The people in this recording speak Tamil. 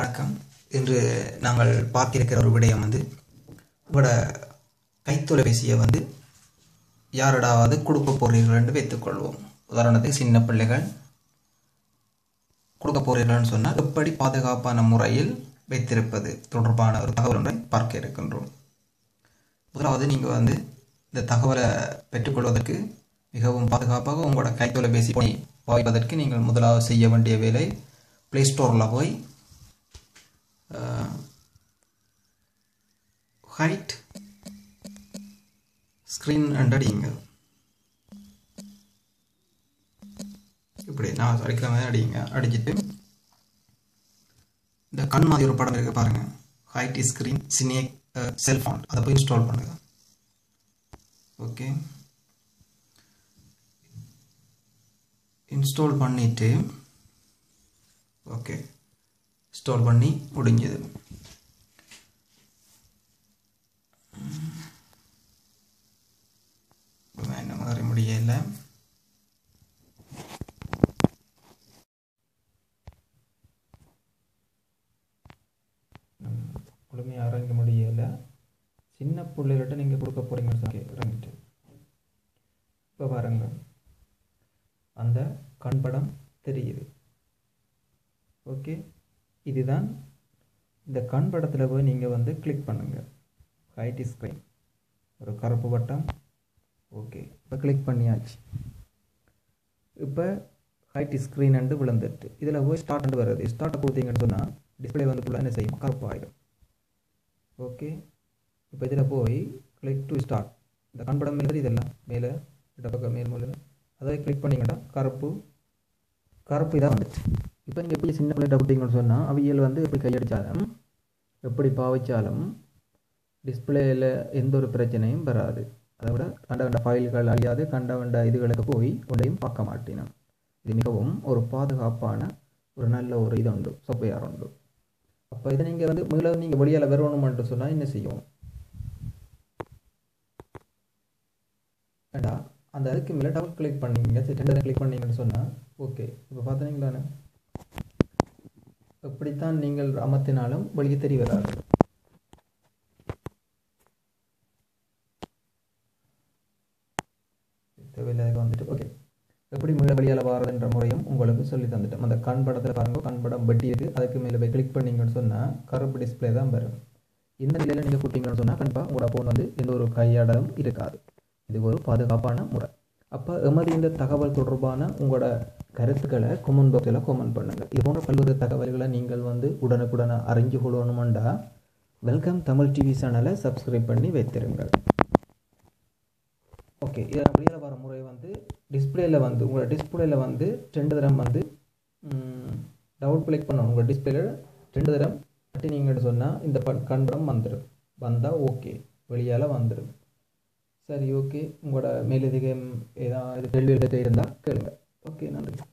வணக்கம். இன்று நாங்கள் பார்த்திருக்கிற ஒரு விடயம் வந்து உங்களோட கைத்தொலைபேசியை வந்து யாரிடாவது கொடுக்க போகிறீர்கள் என்று வைத்துக்கொள்வோம் உதாரணத்துக்கு சின்ன பிள்ளைகள் கொடுக்க போகிறீர்கள்னு சொன்னால் எப்படி பாதுகாப்பான முறையில் வைத்திருப்பது தொடர்பான ஒரு தகவல் ஒன்றை பார்க்க இருக்கின்றோம். முதலாவது நீங்கள் வந்து இந்த தகவலை பெற்றுக்கொள்வதற்கு மிகவும் பாதுகாப்பாக உங்களோட கைத்தொலைபேசி வாய்ப்பதற்கு நீங்கள் முதலாவது செய்ய வேண்டிய வேலை ப்ளே ஸ்டோரில் போய் ஹைட் ஸ்க்ரீன் அடிங்க இப்படி நான் அடிக்கிற மாதிரி அடிங்க அடிச்சுட்டு இந்த கண் மாதிரி ஒரு படம் இருக்கு பாருங்க. ஹைட் ஸ்க்ரீன் சினே செல்ஃபோன் அதை போய் இன்ஸ்டால் பண்ணுங்க. ஓகே இன்ஸ்டால் பண்ணிட்டு ஓகே ஸ்டோர் பண்ணி முடிஞ்சது. என்ன மாதிரி முடியல? முழுமையாக இறங்க முடியல. சின்ன பிள்ளைகிட்ட நீங்கள் கொடுக்க போகிறீங்க சொல்லி இறங்கிட்டு. இப்போ பாருங்க. அந்த கண்படம் தெரியுது. ஓகே? இதுதான் இந்த கண் படத்தில் போய் நீங்கள் வந்து கிளிக் பண்ணுங்கள் ஹைட் ஸ்க்ரீன் ஒரு கருப்பு வட்டம். ஓகே இப்போ கிளிக் பண்ணியாச்சு. இப்போ ஹைட் ஸ்க்ரீன் அண்டு விழுந்துட்டு. இதில் போய் ஸ்டார்ட் அண்டு வருது ஸ்டார்ட்டை கொடுத்தீங்கன்னு சொன்னால் டிஸ்பிளே வந்து ஃபுல்லாக என்ன செய்யும்? கருப்பு ஆகிடும் ஓகே இப்போ இதில் போய் கிளிக் டு ஸ்டார்ட் இந்த கண்படம் மேலே இதெல்லாம். மேலே இடப்பக்கம் பக்கம் மேல் மூலையில் அதை கிளிக் பண்ணிங்கன்னா கருப்பு கருப்பு இதாக வந்துச்சு இப்போ நீங்கள் எப்படி சின்ன பிள்ளைகிட்ட கொடுத்தீங்கன்னு சொன்னால் அவியல் வந்து எப்படி கையடித்தாலும் எப்படி பாவிச்சாலும் டிஸ்பிளேயில் எந்த ஒரு பிரச்சனையும் வராது. அதை விட கண்ட கண்ட ஃபைல்கள் அழியாது கண்ட கண்ட இதுகளுக்கு போய் உடையும் பார்க்க மாட்டினோம். இது மிகவும் ஒரு பாதுகாப்பான ஒரு நல்ல ஒரு இது உண்டு சொப்பையார் உண்டு அப்போ இதை நீங்கள் வந்து முதல்ல நீங்கள் வெளியால் வரணுமென்று சொன்னால் என்ன செய்யும்? ஏண்டா அந்த அதுக்கு மேலே டபுள் கிளிக் பண்ணிங்க ரெண்டு கிளிக் பண்ணீங்கன்னு சொன்னால் ஓகே இப்போ பார்த்தீங்களாண்ணே எப்படித்தான் நீங்கள் அமர்த்தினாலும் வெளியே தெரிய தேவையில்லாத வந்துட்டு ஓகே எப்படி மீள வெளியால் வாரதுன்ற முறையும் உங்களுக்கு சொல்லி தந்துட்டோம் அந்த கண் படத்தில் பாருங்க கண் படம் வெட்டி இருக்குது அதுக்கு மேலே போய் கிளிக் பண்ணீங்கன்னு சொன்னால் கருப்பு டிஸ்பிளே தான் வரும். இந்த நிலையில் நீங்கள் கூட்டிங்கன்னு சொன்னால் கண்டிப்பாக உங்களோட ஃபோன் வந்து எந்த ஒரு கையாடலும் இருக்காது. இது ஒரு பாதுகாப்பான முறை. அப்போ எமது இந்த தகவல் தொடர்பான உங்களோட கருத்துக்களை கொமெண்ட் பாக்ஸில் கொமெண்ட் பண்ணுங்கள் இது போன்ற பல்வேறு தகவல்களை நீங்கள் வந்து உடனுக்குடனே அறிஞ்சு கொள்ளணுமெண்டா வெல்கம் தமிழ் டிவி சேனலை சப்ஸ்கிரைப் பண்ணி வைத்திருங்கள். ஓகே இதில் அப்படியே வர முறை வந்து டிஸ்பிளேயில் வந்து உங்களோட டிஸ்பிளேயில் வந்து ரெண்டு தரம் வந்து டவுட் கிளிக் பண்ணணும். உங்கள் டிஸ்பிளேயில் ரெண்டு தரம். கட்டினீங்கன்னு சொன்னால் இந்த ப கண்டம் வந்துடும் வந்தால் ஓகே வெளியால் வந்துடும் சரி ஓகே உங்களோட மேலதிகம் ஏதாவது கேள்விகள் இருந்தால் கேளுங்கள் ஓகே நன்றி.